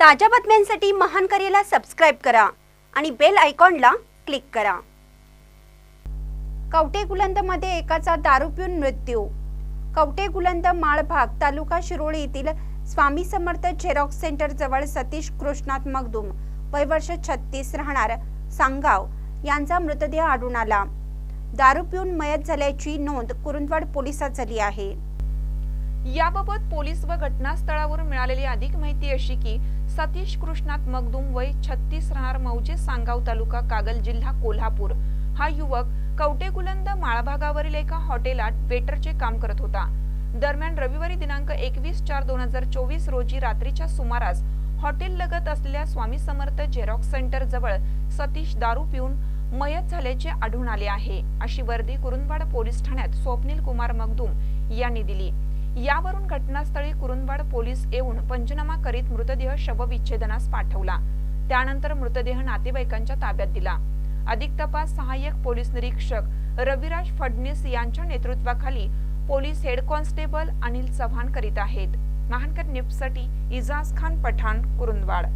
ताज्या बातम्यांसाठी महान करेला सबस्क्राईब करा आणि बेल आयकॉनला क्लिक करा. कवटे गुलंदमध्ये एकाचा दारू पिऊन मृत्यू. कवटे गुलंद माळभाग तालुका शिरोळी येथील स्वामी समर्थ झेरॉक्स सेंटर जवळ सतीश कृष्णात मगदूम. वय वर्ष छत्तीस राहणार सांगाव यांचा मृतदेह आढळून आला. दारू पिऊन मयत झाल्याची नोंद कुरुंदवाड पोलिसात झाली आहे. याबाबत पोलीस व घटनास्थळावरून मिळालेली अधिक माहिती अशी की सतीश कृष्णात मगदूम वय छत्तीस राहणार मौजे सांगाव तालुका कागल जिल्हा कोल्हापूर. हा युवक कवटेकुलंद माळभागावरील एका हॉटेलात वेटरचे काम करत होता. दरम्यान रविवारी दिनांक एकवीस चार दोन हजार चोवीस रोजी रात्रीच्या सुमारास हॉटेल लगत असलेल्या स्वामी समर्थ झेरॉक्स सेंटर जवळ सतीश दारू पिऊन मयत झाल्याचे आढळून आले आहे. अशी वर्दी कुरुंदवाड पोलीस ठाण्यात स्वप्नील कुमार मगदूम यांनी दिली. यावरून घटनास्थळी कुरुंदवाड पोलीस येऊन पंचनामा करीत मृतदेह शवविच्छेदनास पाठवला. त्यानंतर मृतदेह नातेवाईकांच्या ताब्यात दिला. अधिक तपास सहाय्यक पोलीस निरीक्षक रविराज फडणीस यांच्या नेतृत्वाखाली police head constable Anil Chavan करीत आहेत. महानकर निपसाठी इजाज खान पठाण कुरुंदवाड.